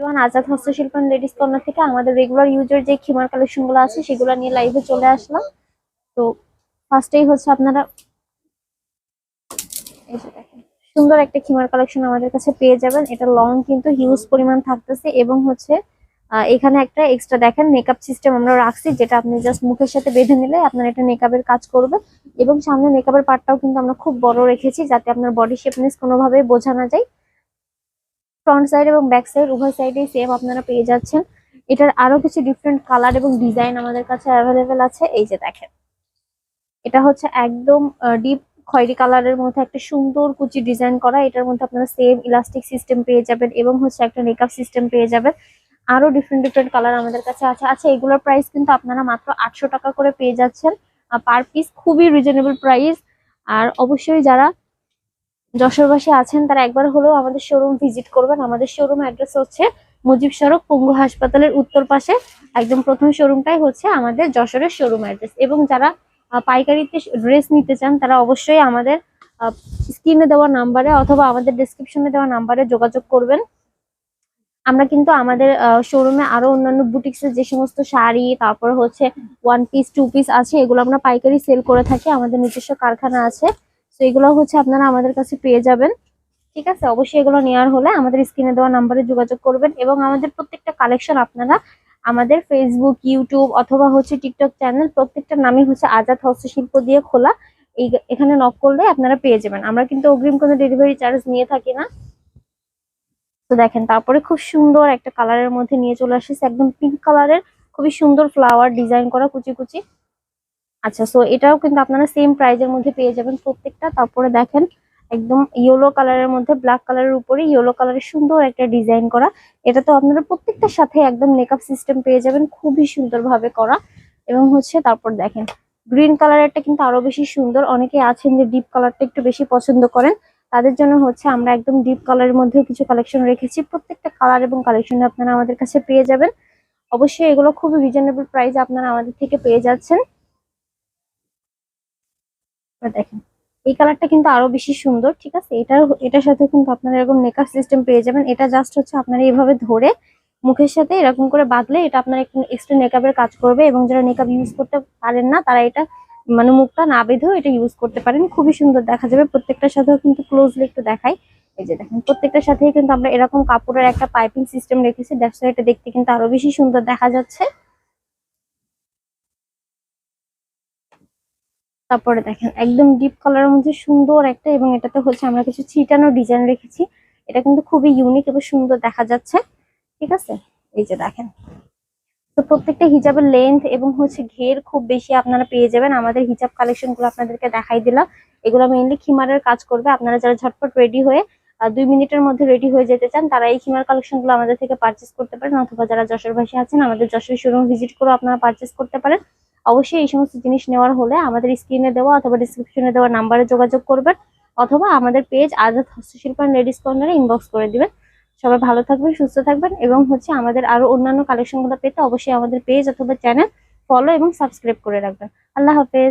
এবার আজাদ হস্তশিল্প ladies corner থেকে আমাদের রেগুলার ইউজের যে খিমার কালেকশনগুলো আছে, সেগুলো নিয়ে লাইভে চলে আসলাম। তো ফার্স্টেই হচ্ছে আপনারা সুন্দর একটা খিমার কালেকশন আমাদের কাছে পেয়ে যাবেন। এটা লং কিন্তু হিউজ পরিমাণ থাকতেছে এবং হচ্ছে এখানে একটা এক্সট্রা দেখেন মেকআপ সিস্টেম আমরা রাখছি, যেটা আপনি জাস্ট মুখের সাথে বেঁধে নিলে আপনার এটা মেকআপের কাজ করবে। এবং সামনে মেকআপের পার্টটাও কিন্তু আমরা খুব বড় রেখেছি, যাতে আপনার বডি শেপনেস কোনোভাবেই বোঝা না যায়। ফ্রন্ট সাইড এবং ব্যাক সাইড উভয় সাইডেই সেম আপনারা পেয়ে যাচ্ছেন। এটার আরও কিছু ডিফারেন্ট কালার এবং ডিজাইন আমাদের কাছে অ্যাভেলেবেল আছে। এই যে দেখেন, এটা হচ্ছে একদম ডিপ খয়েরি কালারের মধ্যে একটা সুন্দর কুচি ডিজাইন করা। এটার মধ্যে আপনারা সেম ইলাস্টিক সিস্টেম পেয়ে যাবেন এবং হচ্ছে একটা মেকআপ সিস্টেম পেয়ে যাবেন। আরও ডিফারেন্ট ডিফারেন্ট কালার আমাদের কাছে আছে। আচ্ছা এগুলোর প্রাইস কিন্তু আপনারা মাত্র আটশো টাকা করে পেয়ে যাচ্ছেন। পার পিস খুবই রিজনেবল প্রাইস আর অবশ্যই যারা যশোরবাসী আছেন, তারা একবার হলেও আমাদের শোরুম ভিজিট করবেন। আমাদের শোরুম অ্যাড্রেস হচ্ছে মুজিব সড়ক, পঙ্গু হাসপাতালের উত্তর পাশে। একদম প্রথম শোরুমটাই হচ্ছে আমাদের যশোরের শোরুম অ্যাড্রেস এবং যারা পাইকারিতে ড্রেস নিতে চান, তারা অবশ্যই আমাদের স্ক্রিনে দেওয়া নাম্বারে অথবা আমাদের ডেসক্রিপশনে দেওয়া নাম্বারে যোগাযোগ করবেন। আমরা কিন্তু আমাদের শোরুমে আরও অন্যান্য বুটিক্সের যে সমস্ত শাড়ি, তারপর হচ্ছে ওয়ান পিস টু পিস আছে, এগুলো আমরা পাইকারি সেল করে থাকি। আমাদের নিজস্ব কারখানা আছে। তো এগুলো হচ্ছে আপনারা আমাদের কাছে পেয়ে যাবেন। ঠিক আছে? অবশ্যই এগুলো নেওয়ার হলে আমাদের স্ক্রিনে দেওয়া নাম্বারে যোগাযোগ করবেন এবং আমাদের প্রত্যেকটা কালেকশন আপনারা আমাদের ফেসবুক ইউটিউব অথবা হচ্ছে টিকটক চ্যানেল প্রত্যেকটা নামই হচ্ছে আজাদ হস্তশিল্প দিয়ে খোলা। এই এখানে নক করলে আপনারা পেয়ে যাবেন। আমরা কিন্তু অগ্রিম কোনো ডেলিভারি চার্জ নিয়ে থাকি না। তো দেখেন, তারপরে খুব সুন্দর একটা কালারের মধ্যে নিয়ে চলে আসছে। একদম পিঙ্ক কালারের খুবই সুন্দর ফ্লাওয়ার ডিজাইন করা কুচি কুচি। আচ্ছা সো এটাও কিন্তু আপনারা সেম প্রাইজের মধ্যে পেয়ে যাবেন প্রত্যেকটা। তারপরে দেখেন, একদম ইয়েলো কালারের মধ্যে ব্ল্যাক কালারের উপরে ইয়েলো কালারের সুন্দর একটা ডিজাইন করা। এটা তো আপনারা প্রত্যেকটার সাথে একদম মেকআপ সিস্টেম পেয়ে যাবেন, খুবই সুন্দরভাবে করা। এবং হচ্ছে তারপর দেখেন গ্রিন কালারেরটা কিন্তু আরও বেশি সুন্দর। অনেকে আছেন যে ডিপ কালারটা একটু বেশি পছন্দ করেন। তাদের জন্য হচ্ছে আমরা একদম ডিপ কালারের মধ্যেও কিছু কালেকশন রেখেছি। প্রত্যেকটা কালার এবং কালেকশন আপনারা আমাদের কাছে পেয়ে যাবেন। অবশ্যই এগুলো খুবই রিজনেবল প্রাইস আপনারা আমাদের থেকে পেয়ে যাচ্ছেন। দেখেন, এই কালারটা কিন্তু আরও বেশি সুন্দর, ঠিক আছে? এটার এটার সাথে কিন্তু আপনারা এরকম মেকআপ সিস্টেম পেয়ে যাবেন। এটা জাস্ট হচ্ছে আপনারা এইভাবে ধরে মুখের সাথে এরকম করে বাঁধলে এটা আপনার একটু এক্সট্রা মেকআপের কাজ করবে এবং যারা মেকআপ ইউজ করতে পারেন না, তারা এটা মানে মুখটা না বেঁধেও এটা ইউজ করতে পারেন। খুবই সুন্দর দেখা যাবে। প্রত্যেকটার সাথেও কিন্তু ক্লোজলি একটু দেখাই। এই যে দেখেন, প্রত্যেকটার সাথেই কিন্তু আমরা এরকম কাপড়ের একটা পাইপিং সিস্টেম রেখেছি। দ্যাটস এটা দেখতে কিন্তু আরও বেশি সুন্দর দেখা যাচ্ছে। তারপরে দেখেন, একদম ডিপ কালারের মধ্যে সুন্দর একটা, এবং এটাতে হচ্ছে আমরা কিছু ছিটানো ডিজাইন রেখেছি। এটা কিন্তু খুবই ইউনিক এবং সুন্দর দেখা যাচ্ছে। ঠিক আছে? এই যে দেখেন। তো প্রত্যেকটা হিজাবের লেন্থ এবং হচ্ছে ঘের খুব বেশি আপনারা পেয়ে যাবেন। আমাদের হিজাব কালেকশনগুলো আপনাদেরকে দেখাই দিলাম। এগুলো মেইনলি খিমারের কাজ করবে। আপনারা যারা ঝটপট রেডি হয়ে দুই মিনিটের মধ্যে রেডি হয়ে যেতে চান, তারা এই খিমার কালেকশনগুলো আমাদের থেকে পারচেস করতে পারেন, অথবা যারা যশোর যশোরবাসী আছেন, আমাদের যশোর শোরুম ভিজিট করে আপনারা পারচেস করতে পারেন। অবশ্যই এই সমস্ত জিনিস নেওয়ার হলে আমাদের স্ক্রিনে দেওয়া অথবা ডিসক্রিপশনে দেওয়া নাম্বারে যোগাযোগ করবেন, অথবা আমাদের পেজ আজাদ হস্তশিল্প লেডিস কর্নারে ইনবক্স করে দিবেন। সবাই ভালো থাকবেন, সুস্থ থাকবেন এবং হচ্ছে আমাদের আরও অন্যান্য কালেকশনগুলো পেতে অবশ্যই আমাদের পেজ অথবা চ্যানেল ফলো এবং সাবস্ক্রাইব করে রাখবেন। আল্লাহ হাফেজ।